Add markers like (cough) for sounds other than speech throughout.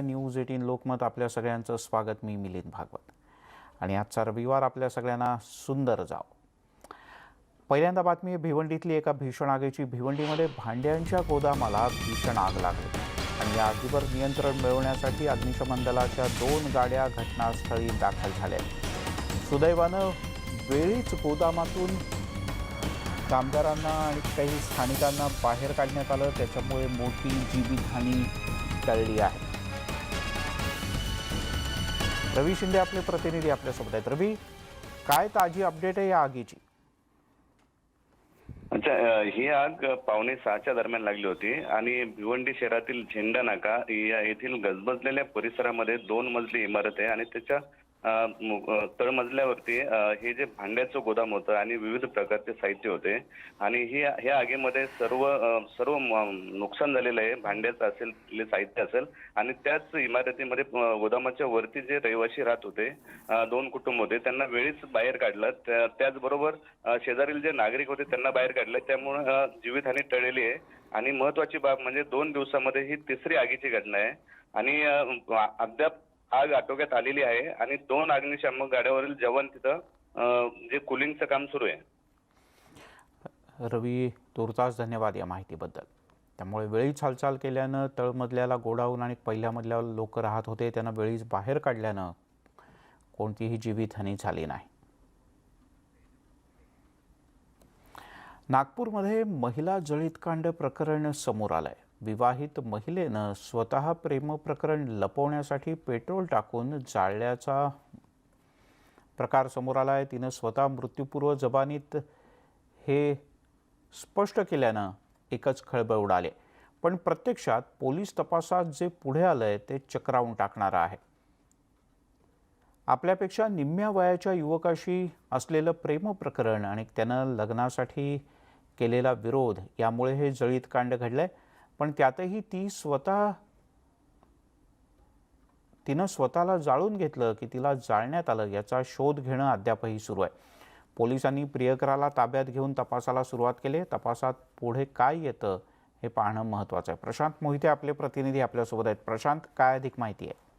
News eighteen Lokmat आपल्या सगळ्यांचं स्वागत मी मिलिंद भागवत. आणि आजचा रविवार आपल्या सगळ्यांना सुंदर जाव. पहिल्यांदा बातमी आहे भिवंडीतली एका भीषण आगीची. भिवंडीमध्ये भांड्यांच्या गोदामाला भीषण आग लागली. आणि या आगीवर नियंत्रण मिळवण्यासाठी अग्निशमन दलाच्या दोन गाड्या घटनास्थळी दाखल झाल्या. सुदैवानं वेळीच गोदामातून कामगारांना आणि काही स्थानिकांना बाहेर काढण्यात आलं. त्याच्यामुळे मोठी जीवितहानी टळली आहे. रवी शिंदे आपले प्रतिनिधी आपल्यासोबत आहेत. रवी काय ताजी अपडेट आहे या आगीची? अच्छा ही आग पावणे सहाच्या दरम्यान लागली होती आणि भिवंडी शहरातील झेंडा नाका या येथील गजबजलेल्या परिसरामध्ये दोन मजली इमारत आहे आणि त्याच्या तळमजल्यावरती हे जे भांड्याचं गोदाम होतं आणि विविध प्रकारचे साहित्य होते आणि ही ह्या आगीमध्ये सर्व सर्व म- नुकसान झालेलं आहे. भांड्याचं असेल साहित्य असेल आणि त्याच इमारतीमध्ये गोदामाच्या वरती जे रहिवासी राहत होते दोन कुटुंब होते त्यांना वेळीच बाहेर काढलं. त्या- त्याचबरोबर शेजारील जे नागरिक होते त्यांना बाहेर काढलं. त्यामुळे जीवितहानी टळलेली आहे. आणि महत्वाची बाब म्हणजे दोन दिवसामध्ये ही तिसरी आगीची घटना आहे. आणि अद्याप आग आटोक्यात आलेली आहे आणि दोन अग्निशामक गाड्यावरील जवान तिथं अ, जे कुलिंगचं काम सुरू आहे. रवी तुर्तास धन्यवाद या माहितीबद्दल. त्यामुळे वेळीच हालचाल केल्यानं तळमजल्याला गोडाऊन आणि पहिल्या मजल्यावर लोक राहत होते त्यांना वेळीच बाहेर काढल्यानं कोणतीही जीवितहानी झाली नाही. नागपूरमध्ये महिला जळीतकांड प्रकरण समोर आलंय. विवाहित महिलेनं स्वतः प्रेम प्रकरण लपवण्यासाठी पेट्रोल टाकून जाळल्याचा प्रकार समोर आला आहे. तिनं स्वतः मृत्यूपूर्व जबानीत हे स्पष्ट केल्यानं एकच खळबळ उडाले. पण प्रत्यक्षात पोलीस तपासात जे पुढे आलंय ते चक्रावून टाकणारं आहे. आपल्यापेक्षा निम्म्या वयाच्या युवकाशी असलेलं प्रेम प्रकरण आणि त्यानं लग्नासाठी केलेला विरोध यामुळे हे जळीत कांड घडलंय. पण त्यातही ती स्वतः तिनं स्वतःला जाळून घेतलं की तिला जाळण्यात आलं. याचा शोध घेणं अद्यापही सुरू आहे. पोलिसांनी प्रियकराला ताब्यात घेऊन तपासाला सुरुवात केली. तपासात पुढे काय येतं हे पाहणं महत्त्वाचं आहे. प्रशांत मोहिते आपले प्रतिनिधी आपल्यासोबत आहेत. प्रशांत काय अधिक माहिती आहे?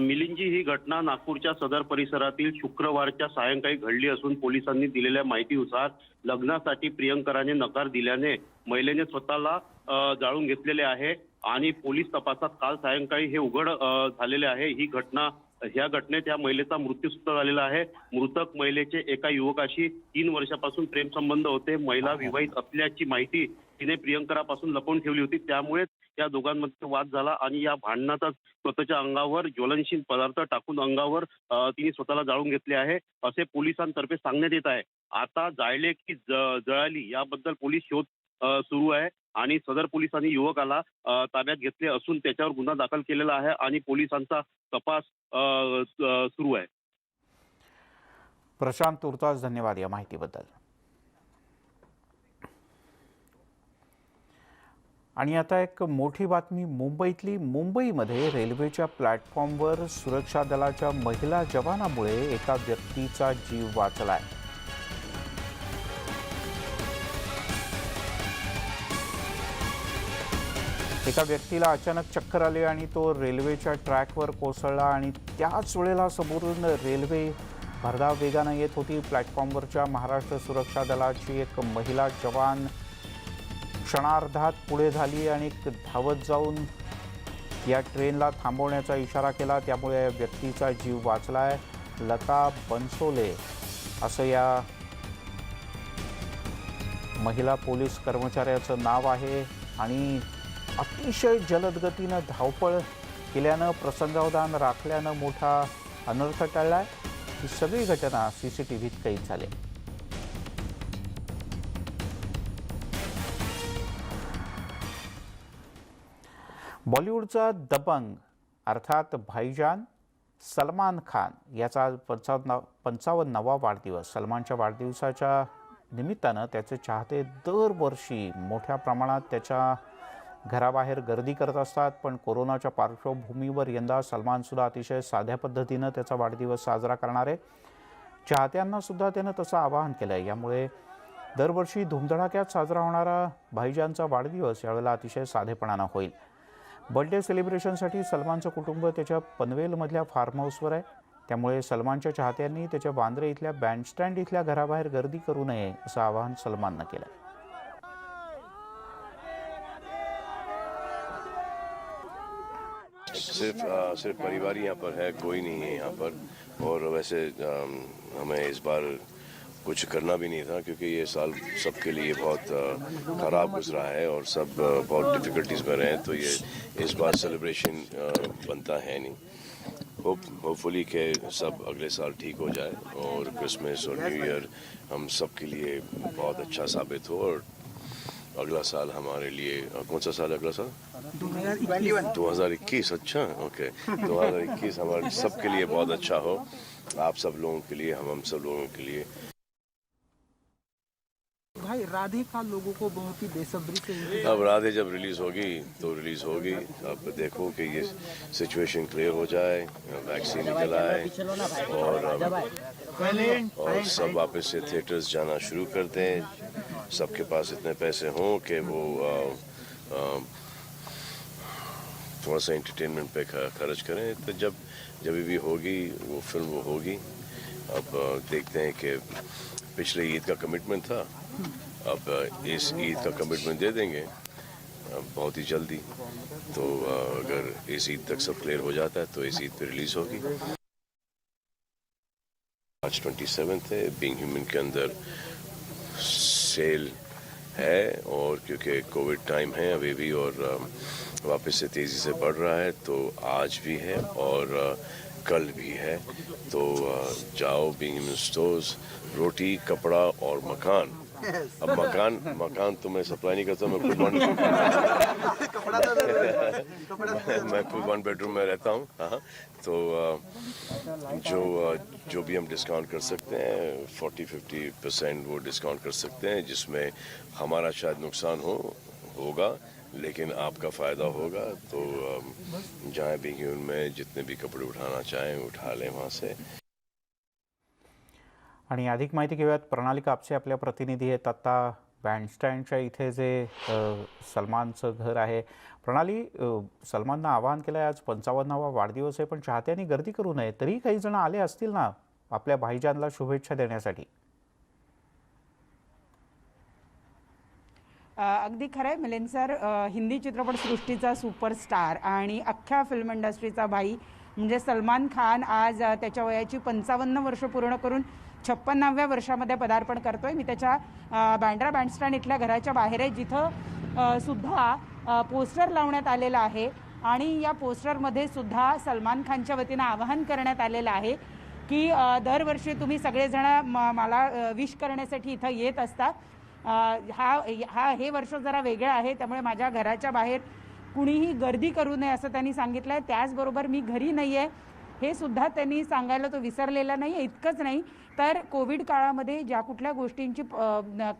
मिलिंदजी ही घटना नागपूरच्या सदर परिसरातील शुक्रवारच्या सायंकाळी घडली असून पोलिसांनी दिलेल्या माहितीनुसार लग्नासाठी प्रियंकराने नकार दिल्याने महिलेने स्वतःला जाळून घेतलेले आहे आणि पोलीस तपासात काल सायंकाळी हे उघड झालेले आहे. ही घटना ह्या घटनेत या महिलेचा मृत्यू सुद्धा झालेला आहे. मृतक महिलेचे एका युवकाशी तीन वर्षापासून प्रेमसंबंध होते. महिला विवाहित असल्याची माहिती तिने प्रियंकरापासून लपवून ठेवली होती. त्यामुळेच या दोघांमध्ये वाद झाला आणि या भांडणातच स्वतःच्या अंगावर ज्वलनशील पदार्थ टाकून अंगावर तिने स्वतःला जाळून घेतले आहे असे पोलिसांतर्फे सांगण्यात येत आहे. आता जाळले की जळाली याबद्दल पोलीस शोध सुरू आहे आणि सदर पोलिसांनी युवकाला ताब्यात घेतले असून त्याच्यावर गुन्हा दाखल केलेला आहे आणि पोलिसांचा तपास सुरू आहे. प्रशांत तुर्तास धन्यवाद या माहितीबद्दल. आणि आता एक मोठी बातमी मुंबईतली. मुंबईमध्ये रेल्वेच्या प्लॅटफॉर्मवर सुरक्षा दलाच्या महिला जवानामुळे एका व्यक्तीचा जीव वाचलाय. एका व्यक्तीला अचानक चक्कर आली आणि तो रेल्वेच्या ट्रॅकवर कोसळला आणि त्याच वेळेला समोरून रेल्वे भरधाव वेगानं येत होती. प्लॅटफॉर्मवरच्या महाराष्ट्र सुरक्षा दलाची एक महिला जवान क्षणार्धात पुढे झाली आणि धावत जाऊन या ट्रेनला थांबवण्याचा इशारा केला. त्यामुळे या व्यक्तीचा जीव वाचलाय. लता बनसोले असं या महिला पोलीस कर्मचाऱ्याचं नाव आहे आणि अतिशय जलद गतीनं धावपळ केल्यानं प्रसंगावधान राखल्यानं मोठा अनर्थ टळलाय. ही सगळी घटना सी सी टी व्हीत कैद झाली. बॉलिवूडचा दबंग अर्थात भाईजान सलमान खान याचा आज पंचावन्न पंचावन्नावा वाढदिवस सलमानच्या वाढदिवसाच्या निमित्तानं त्याचे चाहते दरवर्षी मोठ्या प्रमाणात त्याच्या घराबाहेर गर्दी करत असतात. पण कोरोनाच्या पार्श्वभूमीवर यंदा सलमानसुद्धा अतिशय साध्या पद्धतीनं त्याचा वाढदिवस साजरा करणार आहे. त्यानं तसं आवाहन केलं आहे यामुळे दरवर्षी धुमधडाक्यात साजरा होणारा भाईजानचा वाढदिवस यावेळेला अतिशय साधेपणानं होईल. बर्थडे सेलिब्रेशनसाठी सलमानचं कुटुंब त्याच्या पनवेलमधल्या फार्म हाऊसवर आहे. त्यामुळे सलमानच्या चाहत्यांनी त्याच्या बांद्रे इथल्या बँडस्टँड इथल्या घराबाहेर गर्दी करू नये असं आवाहन सलमाननं केलं सिर्फ सिर्फ परिवार ही यहाँ पर है कोई नहीं है यहाँ पर। और वैसे अम, हमें इस बार कुछ करना भी नहीं था क्योंकि ये साल सबके लिए बहुत खराब गुजरा है और सब बहुत डिफिकल्टीज में रहे हैं तो ये इस बार सेलिब्रेशन बनता है नहीं। होप होपफुली के सब अगले साल ठीक हो जाए और क्रिसमस और न्यू ईयर हम सब के लिए बहुत अच्छा साबित हो और अगला साल हमारे लिए कौन सा साल अगला साल? 2021 अच्छा ओके 2021 हमारे सबके लिए बहुत अच्छा हो। आप सब लोगों के लिए हम हम सब लोगों के लिए। भाई राधे का लोगों को बहुत ही बेसब्री से अब राधे जब रिलीज़ होगी तो रिलीज़ होगी। अब देखो कि ये सिचुएशन क्लियर हो जाए वैक्सीन निकल आए और और सब वापस से थिएटर्स जाना शुरू कर दें। सबके पास इतने पैसे हों कि वो थोड़ा सा एंटरटेनमेंट पे खर्च करें। तो जब जब भी होगी वो फ़िल्म वो होगी। अब देखते हैं कि पिछले ईद का कमिटमेंट था। अब इस ईद का कमिटमेंट दे देंगे बहुत ही जल्दी। तो अगर इस ईद तक सब क्लियर हो जाता है तो इस ईद पे रिलीज़ होगी। आज ट्वेंटी सेवन्थ है बींग ह्यूमन के अंदर सेल है, और क्योंकि कोविड टाइम है अभी भी, और वापस से तेज़ी से बढ़ रहा है तो आज भी है, और कल भी है। तो जाओ बींग ह्यूमन स्टोर्स रोटी, कपड़ा और मकान। अब मकान मकान तो मैं सप्लाई नहीं करता मैं खुद वन (laughs) मैं खुद वन बेडरूम में रहता हूँ हाँ। तो जो जो भी हम डिस्काउंट कर सकते हैं फोर्टी फिफ्टी परसेंट वो डिस्काउंट कर सकते हैं जिसमें हमारा शायद नुकसान हो होगा लेकिन आपका फ़ायदा होगा तो जहाँ भी उनमें जितने भी कपड़े उठाना चाहें उठा लें वहाँ से। आणि अधिक माहिती घेऊयात. प्रणाली कापसे आपल्या प्रतिनिधी आहेत. आत्ता बँडस्टँडच्या इथे जे सलमानचं घर आहे. प्रणाली सलमाननं आवाहन केलं आहे आज पंचावन्नावा वाढदिवस आहे पण चाहत्यांनी गर्दी करू नये. तरी काही जण आले असतील ना आपल्या भाईजानला शुभेच्छा देण्यासाठी? अगदी खरं आहे मिलिंद सर हिंदी चित्रपटसृष्टीचा सुपरस्टार आणि अख्ख्या फिल्म इंडस्ट्रीचा भाई म्हणजे सलमान खान आज त्याच्या वयाची पंचावन्न वर्ष पूर्ण करून छप्पन्नाव्या वर्षामध्ये पदार्पण करतोय. मी त्याच्या बँड्रा बँडस्टँड इथल्या घराच्या बाहेर आहे जिथं सुद्धा पोस्टर लावण्यात आलेलं आहे आणि या पोस्टरमध्ये सुद्धा सलमान खानच्या वतीनं आवाहन करण्यात आलेलं आहे की दरवर्षी तुम्ही सगळेजण म- मला विश करण्यासाठी इथं येत असता. हा हा हे वर्ष जरा वेगळं आहे त्यामुळे माझ्या घराच्या बाहेर कुणीही गर्दी करू नये असं त्यांनी सांगितलं आहे त्याचबरोबर मी घरी नाही आहे हे सुद्धा त्यांनी सांगायला तो विसरलेला नाही आहे इतकंच नाही. तर कोविड काळामध्ये ज्या कुठल्या गोष्टींची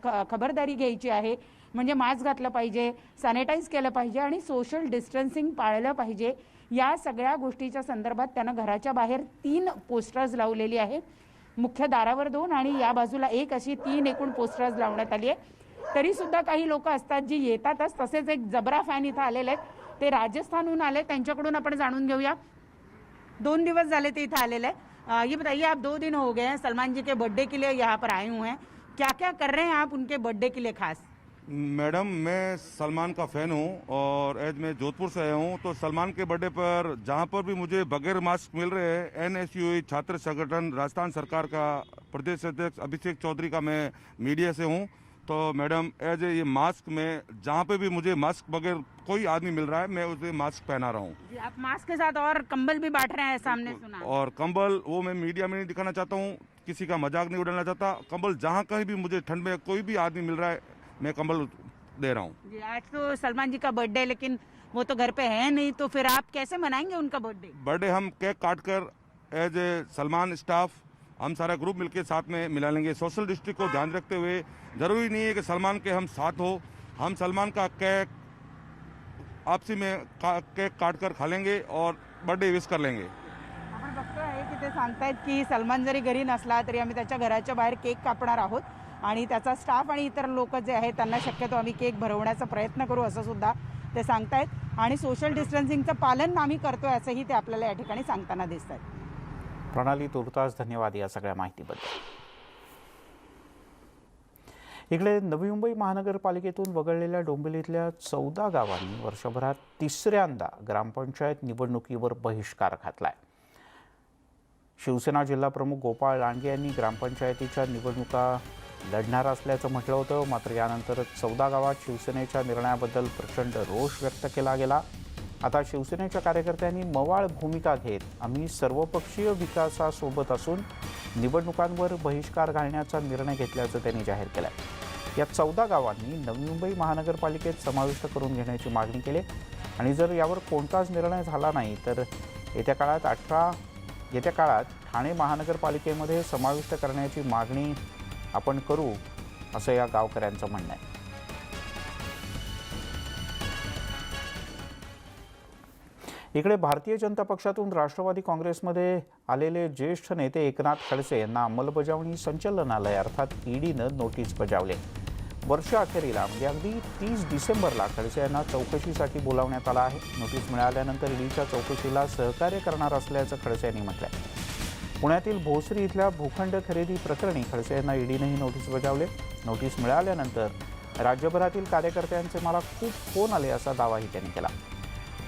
ख- खबरदारी घ्यायची आहे म्हणजे मास्क घातलं पाहिजे सॅनिटाईज केलं पाहिजे आणि सोशल डिस्टन्सिंग पाळलं पाहिजे या सगळ्या गोष्टीच्या संदर्भात त्यानं घराच्या बाहेर तीन पोस्टर्स लावलेली आहे मुख्य दारावर दोन आणि या बाजूला एक अशी तीन एकूण पोस्टर्स लावण्यात आली आहे तरी सुद्धा काही लोक असतात जी येतातच तसेच एक जबरा फॅन इथं आलेले आहेत. ते राजस्थानहून आले त्यांच्याकडून आपण जाणून घेऊया. दोन दिवस झाले ते इथं आलेले ये बताइए, आप दो दिन हो गए हैं सलमान जी के बर्थडे के लिए यहाँ पर आए हुए हैं. क्या क्या कर रहे हैं आप उनके बर्थडे के लिए खास? मैडम, मैं सलमान का फ़ैन हूँ और एज मैं जोधपुर से आया हूँ तो सलमान के बर्थडे पर जहाँ पर भी मुझे बगैर मास्क मिल रहे हैं एन छात्र संगठन, राजस्थान सरकार का प्रदेश अध्यक्ष अभिषेक चौधरी का मैं मीडिया से हूँ. तो मैडम एज ए ये मास्क में, जहाँ पे भी मुझे मास्क बगैर कोई आदमी मिल रहा है मैं उसे मास्क पहना रहा हूँ। आप मास्क के साथ और कंबल भी बांट रहे हैं सामने सुना। और कंबल वो मैं मीडिया में नहीं दिखाना चाहता हूँ किसी का मज़ाक नहीं उड़ाना चाहता। कंबल जहाँ कहीं भी मुझे ठंड में कोई भी आदमी मिल रहा है मैं कंबल दे रहा हूँ। जी आज तो सलमान जी का बर्थडे लेकिन वो तो घर पे है नहीं तो फिर आप कैसे मनाएँगे उनका बर्थडे बर्थडे हम केक काट कर एज ए सलमान स्टाफ हम सारा ग्रुप मिलके साथ में मिला लेंगे। सोशल डिस्ट्रिक्ट को ध्यान रखते हुए ज़रूरी नहीं है कि सलमान के हम साथ हो। हम सलमान का केक आपसी में का, केक काट कर खा लेंगे और बर्थडे विश कर लेंगे। आपण बघतोय की ते सांगतायत की सलमान जरी घरी नसला तरी आम्ही त्याच्या घराच्या बाहेर केक कापणार आहोत आणि त्याचा स्टाफ आणि इतर लोक जे आहेत त्यांना शक्यतो आम्ही केक भरवण्याचा प्रयत्न करू असं सुद्धा ते सांगतायत. आणि सोशल डिस्टन्सिंगचं पालन आम्ही करतोय असंही ते आपल्याला या ठिकाणी सांगताना दिसत आहेत प्रणाली तुर्तास धन्यवाद या सगळ्या माहितीबद्दल. इकडे नवी मुंबई महानगरपालिकेतून वगळलेल्या डोंबिवलीतल्या चौदा गावांनी वर्षभरात तिसऱ्यांदा ग्रामपंचायत निवडणुकीवर बहिष्कार घातलाय. शिवसेना जिल्हाप्रमुख गोपाळ लांडगे यांनी ग्रामपंचायतीच्या निवडणुका लढणार असल्याचं म्हटलं होतं. मात्र यानंतर चौदा गावात शिवसेनेच्या निर्णयाबद्दल प्रचंड रोष व्यक्त केला गेला. आता शिवसेनेच्या कार्यकर्त्यांनी मवाळ भूमिका घेत आम्ही सर्वपक्षीय विकासासोबत असून निवडणुकांवर बहिष्कार घालण्याचा निर्णय घेतल्याचं त्यांनी जाहीर केलं आहे या चौदा गावांनी नवी मुंबई महानगरपालिकेत समाविष्ट करून घेण्याची मागणी केली. आणि जर यावर कोणताच निर्णय झाला नाही तर येत्या काळात अठरा येत्या काळात ठाणे महानगरपालिकेमध्ये समाविष्ट करण्याची मागणी आपण करू असं या गावकऱ्यांचं म्हणणं आहे. इकडे भारतीय जनता पक्षातून राष्ट्रवादी काँग्रेसमध्ये आलेले ज्येष्ठ नेते एकनाथ खडसे यांना अंमलबजावणी संचालनालय अर्थात ईडीनं नोटीस बजावले. वर्ष अखेरीला म्हणजे अगदी तीस डिसेंबरला खडसे यांना चौकशीसाठी बोलावण्यात आलं आहे. नोटीस मिळाल्यानंतर ईडीच्या चौकशीला सहकार्य करणार असल्याचं खडसे यांनी म्हटलंय. पुण्यातील भोसरी इथल्या भूखंड खरेदी प्रकरणी खडसे यांना ईडीनंही नोटीस बजावले. नोटीस मिळाल्यानंतर राज्यभरातील कार्यकर्त्यांचे मला खूप फोन आले असा दावाही त्यांनी केला.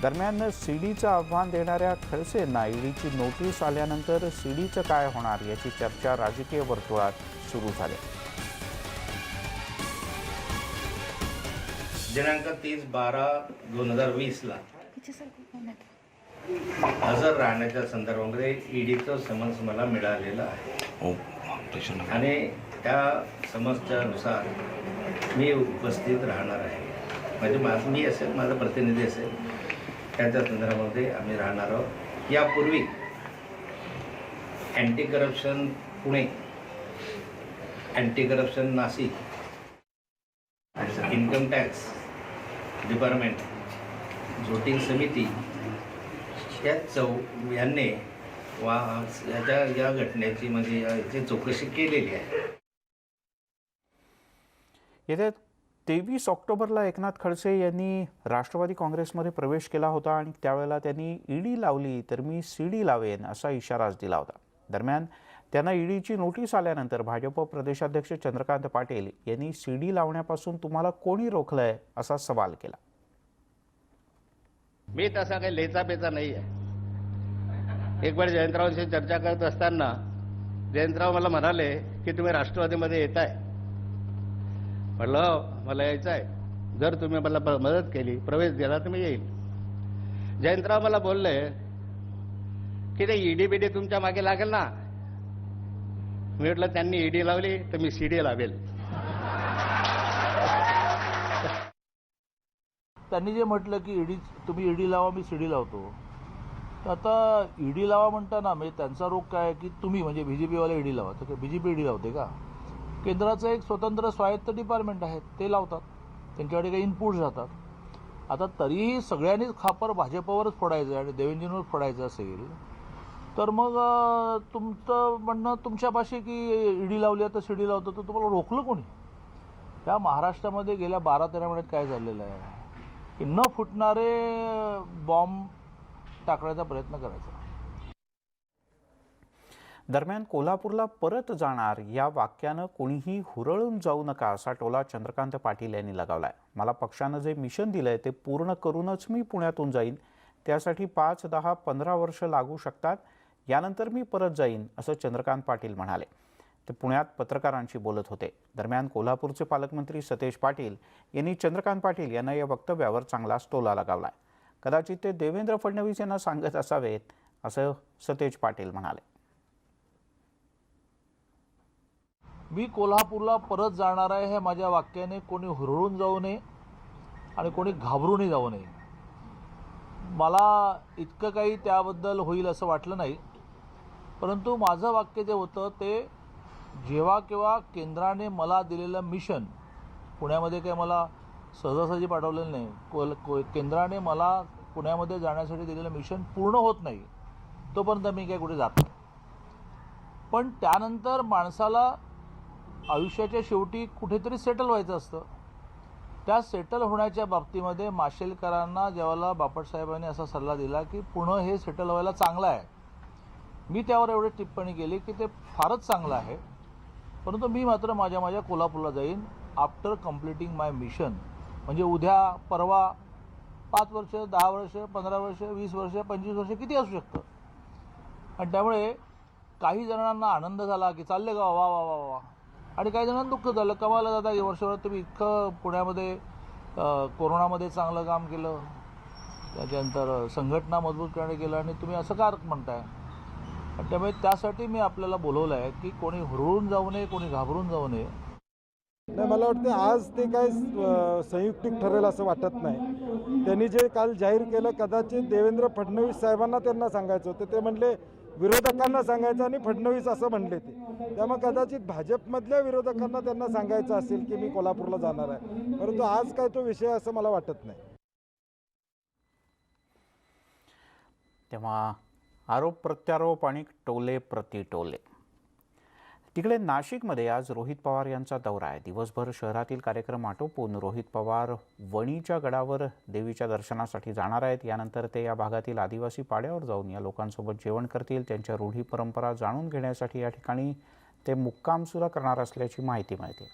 दरम्यान सीडीचं आव्हान देणाऱ्या खडसेंना ईडीची नोटीस आल्यानंतर सीडीचं काय होणार याची चर्चा राजकीय वर्तुळात सुरू झाली. दिनांक तीस बारा दोन हजार वीसला हजर राहण्याच्या संदर्भामध्ये ईडीचं समन्स मला मिळालेलं आहे. आणि त्या समन्सच्यानुसार मी उपस्थित राहणार आहे. म्हणजे माझ मी असेल माझा प्रतिनिधी असेल. त्याच्या संदर्भामध्ये आम्ही राहणार आहोत. यापूर्वी anti corruption Pune anti corruption Nashik income tax department Zoting समिती या चौ यांनी वा याच्या या घटनेची म्हणजे याची चौकशी केलेली आहे. येत्या तेवीस ऑक्टोबरला एकनाथ खडसे यांनी राष्ट्रवादी काँग्रेसमध्ये प्रवेश केला होता आणि त्यावेळेला त्यांनी ईडी लावली तर मी सीडी लावेन असा इशाराच दिला होता. दरम्यान त्यांना ईडीची नोटीस आल्यानंतर भाजप प्रदेशाध्यक्ष चंद्रकांत पाटील यांनी सीडी लावण्यापासून तुम्हाला कोणी रोखलंय असा सवाल केला. मी तसा काही लेचा पेचा नाही आहे. एक वेळ जयंतरावांशी चर्चा करत असताना जयंतराव मला म्हणाले की तुम्ही राष्ट्रवादीमध्ये येत आहे म्हटलं मला यायचं आहे जर तुम्ही मला मदत केली प्रवेश दिला तर मी येईल. जयंतराव मला बोलले की ते ईडी बीडी तुमच्या मागे लागेल ना. मी म्हटलं त्यांनी ईडी लावली तर मी सीडी लावेल त्यांनी जे म्हटलं की ईडी तुम्ही ईडी लावा मी सीडी लावतो. तर आता ईडी लावा म्हणताना म्हणजे त्यांचा रोग काय आहे की तुम्ही म्हणजे बी जे ईडी लावा. तर बी पी ईडी लावते का? केंद्राचं एक स्वतंत्र स्वायत्त डिपार्टमेंट आहे ते लावतात. त्यांच्याकडे काही इनपुट जातात. आता तरीही सगळ्यांनीच खापर भाजपवरच फोडायचं आहे आणि देवेंद्रजींवर फोडायचं असेल तर मग तुमचं म्हणणं तुमच्यापाशी की ईडी लावली आहे तर सीडी लावतो तर तुम्हाला रोखलं कोणी? या महाराष्ट्रामध्ये गेल्या बारा तेरा महिन्यात काय झालेलं आहे? की न फुटणारे बॉम्ब टाकण्याचा प्रयत्न करायचा. दरम्यान कोल्हापूरला परत जाणार या वाक्यानं कोणीही हुरळून जाऊ नका असा टोला चंद्रकांत पाटील यांनी लगावलाय. मला पक्षानं जे मिशन दिलंय ते पूर्ण करूनच मी पुण्यातून जाईन. त्यासाठी पाच दहा पंधरा वर्ष लागू शकतात. यानंतर मी परत जाईन असं चंद्रकांत पाटील म्हणाले. ते पुण्यात पत्रकारांशी बोलत होते. दरम्यान कोल्हापूरचे पालकमंत्री सतेज पाटील यांनी चंद्रकांत पाटील यांना या वक्तव्यावर चांगलाच टोला लगावलाय. कदाचित ते देवेंद्र फडणवीस यांना सांगत असावेत असं सतेज पाटील म्हणाले. मी कोल्हापूरला परत जाणार आहे हे माझ्या वाक्याने कोणी हुरळून जाऊ नये आणि कोणी घाबरूनही जाऊ नये. मला इतकं काही त्याबद्दल होईल असं वाटलं नाही. परंतु माझं वाक्य जे होतं ते जेव्हा केव्हा केंद्राने मला दिलेलं मिशन पुण्यामध्ये काही मला सहजासहजी पाठवलेलं नाही कोल को केंद्राने मला पुण्यामध्ये जाण्यासाठी दिलेलं मिशन पूर्ण होत नाही तोपर्यंत मी काही कुठे जात नाही. पण त्यानंतर माणसाला आयुष्याच्या शेवटी कुठेतरी सेटल व्हायचं असतं. त्या सेटल होण्याच्या बाबतीमध्ये माशेलकरांना जेव्हा बापटसाहेबांनी असा सल्ला दिला की पुणं हे सेटल व्हायला चांगलं आहे. मी त्यावर एवढी टिप्पणी केली की ते फारच चांगलं आहे. परंतु मी मात्र माझ्या माझ्या कोल्हापूरला जाईन. आफ्टर कम्प्लिटिंग माय मिशन म्हणजे उद्या परवा पाच वर्ष दहा वर्ष पंधरा वर्ष वीस वर्ष पंचवीस वर्ष किती असू शकतं? आणि त्यामुळे काही जणांना आनंद झाला की चालले का वा वा वा वा. आणि काही जणांना दुःख झालं. कमाला या वर्षभरात तुम्ही इतकं पुण्यामध्ये कोरोनामध्ये चांगलं काम केलं. त्याच्यानंतर संघटना मजबूत करणे केलं आणि तुम्ही असं का म्हणताय? त्यामुळे त्यासाठी मी आपल्याला बोलवलं आहे की कोणी हुरळून जाऊ नये कोणी घाबरून जाऊ नये. नाही मला वाटतं आज ते काय संयुक्तिक ठरेल असं वाटत नाही. त्यांनी जे काल जाहीर केलं कदाचित देवेंद्र फडणवीस साहेबांना त्यांना सांगायचं होतं. ते म्हणले विरोधकांना सांगायचं आणि फडणवीस असं म्हणले ते. त्यामुळे कदाचित भाजपमधल्या विरोधकांना त्यांना सांगायचं असेल की मी कोल्हापूरला जाणार आहे. परंतु आज काय तो विषय असं मला वाटत नाही. तेव्हा आरोप प्रत्यारोप आणि टोले प्रतिटोले तिकडे नाशिकमध्ये आज रोहित पवार यांचा दौरा आहे. दिवसभर शहरातील कार्यक्रम आटोपून रोहित पवार वणीच्या गडावर देवीच्या दर्शनासाठी जाणार आहेत. यानंतर ते या भागातील आदिवासी पाड्यावर जाऊन या लोकांसोबत जेवण करतील. त्यांच्या रूढी परंपरा जाणून घेण्यासाठी या ठिकाणी ते मुक्कामसुद्धा करणार असल्याची माहिती मिळते.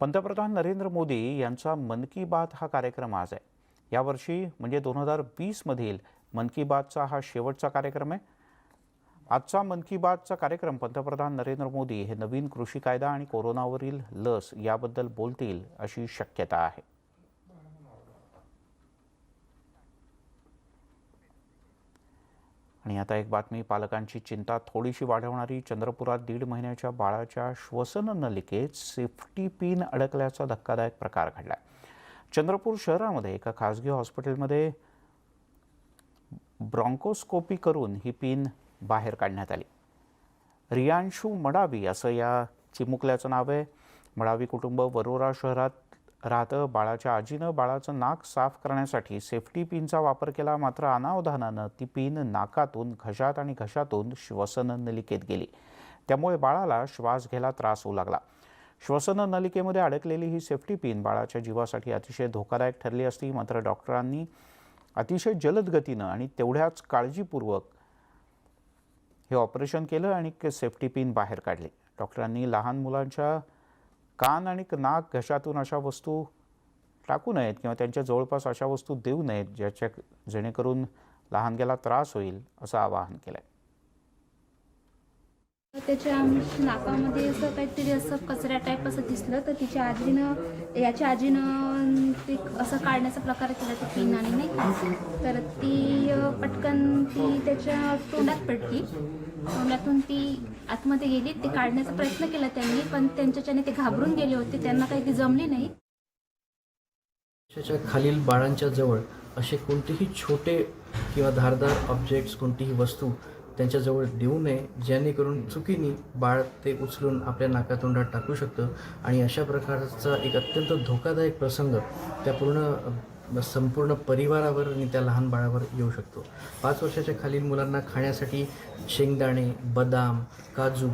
पंतप्रधान नरेंद्र मोदी यांचा मन की बात हा कार्यक्रम आज आहे. यावर्षी म्हणजे दोन हजार वीसमधील मन की बातचा हा शेवटचा कार्यक्रम आहे. आजचा मन की बातचा कार्यक्रम पंतप्रधान नरेंद्र मोदी हे नवीन कृषी कायदा आणि कोरोनावरील लस याबद्दल बोलतील अशी शक्यता आहे. आणि आता एक बातमी पालकांची चिंता थोडीशी वाढवणारी चंद्रपुरात दीड महिन्याच्या बाळाच्या श्वसन नलिकेत सेफ्टी पिन अडकल्याचा धक्कादायक प्रकार घडला चंद्रपूर शहरामध्ये एका खासगी हॉस्पिटलमध्ये ब्रॉन्कोस्कोपी करून ही पिन बाहेर काढण्यात आली. रियांशू मडावी असं या चिमुकल्याचं नाव आहे. मडावी कुटुंब वरोरा शहरात राहतं. बाळाच्या आजीनं बाळाचं नाक साफ करण्यासाठी सेफ्टी पिनचा वापर केला. मात्र अनावधानानं ती पिन नाकातून घशात आणि घशातून श्वसन नलिकेत गेली. त्यामुळे बाळाला श्वास घ्यायला त्रास होऊ लागला. श्वसन नलिकेमध्ये अडकलेली ही सेफ्टी पिन बाळाच्या जीवासाठी अतिशय धोकादायक ठरली असती. मात्र डॉक्टरांनी अतिशय जलद गतीनं आणि तेवढ्याच काळजीपूर्वक हे ऑपरेशन केलं आणि सेफ्टी पिन बाहेर काढले. डॉक्टरांनी लहान मुलांच्या कान आणि नाक घशातून अशा वस्तू टाकू नयेत किंवा त्यांच्या जवळपास अशा वस्तू देऊ नयेत ज्याच्या जेणेकरून लहानग्याला त्रास होईल असं आवाहन केलं त्याच्या नाकामध्ये असं काहीतरी असं कचऱ्या टाईप असं दिसलं तर तिच्या आजीनं याच्या आजीनं ते असं काढण्याचा प्रकार केला ते पिन आणि नाही का? तर ती पटकन ती त्याच्या तोंडात पडली. तोंडातून ती आतमध्ये गेली. ते काढण्याचा प्रयत्न केला त्यांनी पण त्यांच्याच्याने ते घाबरून गेले होते. त्यांना काही ती जमली नाही खालील बाळांच्या जवळ असे कोणतेही छोटे किंवा धारदार ऑब्जेक्ट्स कोणतीही वस्तू त्यांच्याजवळ देऊ नये जेणेकरून चुकीने बाळ ते उचलून आपल्या नाकातोंडात टाकू शकतं. आणि अशा प्रकारचा एक अत्यंत धोकादायक प्रसंग त्या पूर्ण संपूर्ण परिवारावर आणि त्या लहान बाळावर येऊ शकतो. पाच वर्षाच्या खालील मुलांना खाण्यासाठी शेंगदाणे बदाम काजू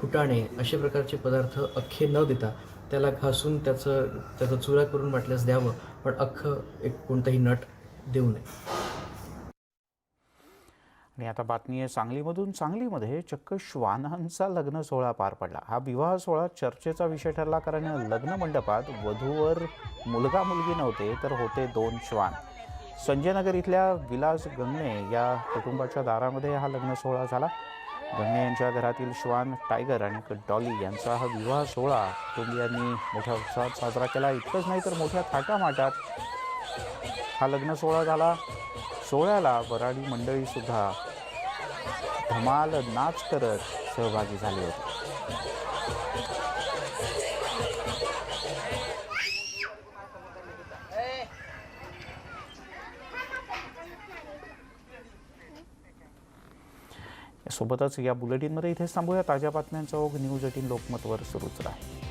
फुटाणे असे प्रकारचे पदार्थ अख्खे न देता त्याला घासून त्याचं त्याचा चुरा करून वाटल्यास द्यावं पण अख्खं एक कोणताही नट देऊ नये. आणि आता बातमी आहे सांगलीमधून. सांगलीमध्ये चक्क श्वानांचा लग्न सोहळा पार पडला. हा विवाह सोहळा चर्चेचा विषय ठरला कारण लग्न मंडपात वधूवर मुलगा मुलगी नव्हते तर होते दोन श्वान. संजयनगर इथल्या विलास गंगणे या कुटुंबाच्या दारामध्ये हा लग्न सोहळा झाला. गंगणे यांच्या घरातील श्वान टायगर आणि डॉली यांचा हा विवाह सोहळा कुटुंबियांनी मोठ्या उत्साहात साजरा केला. इतकंच नाही तर मोठ्या थाटामाटात हा लग्न सोहळा झाला. सोहळ्याला वराडी मंडळीसुद्धा धमाल नाच करत सहभागी झाले होते. सोबतच या बुलेटिनमध्ये इथेच थांबूया. ताज्या बातम्यांचा ओघ न्यूज एटीन लोकमतवर सुरूच राहील.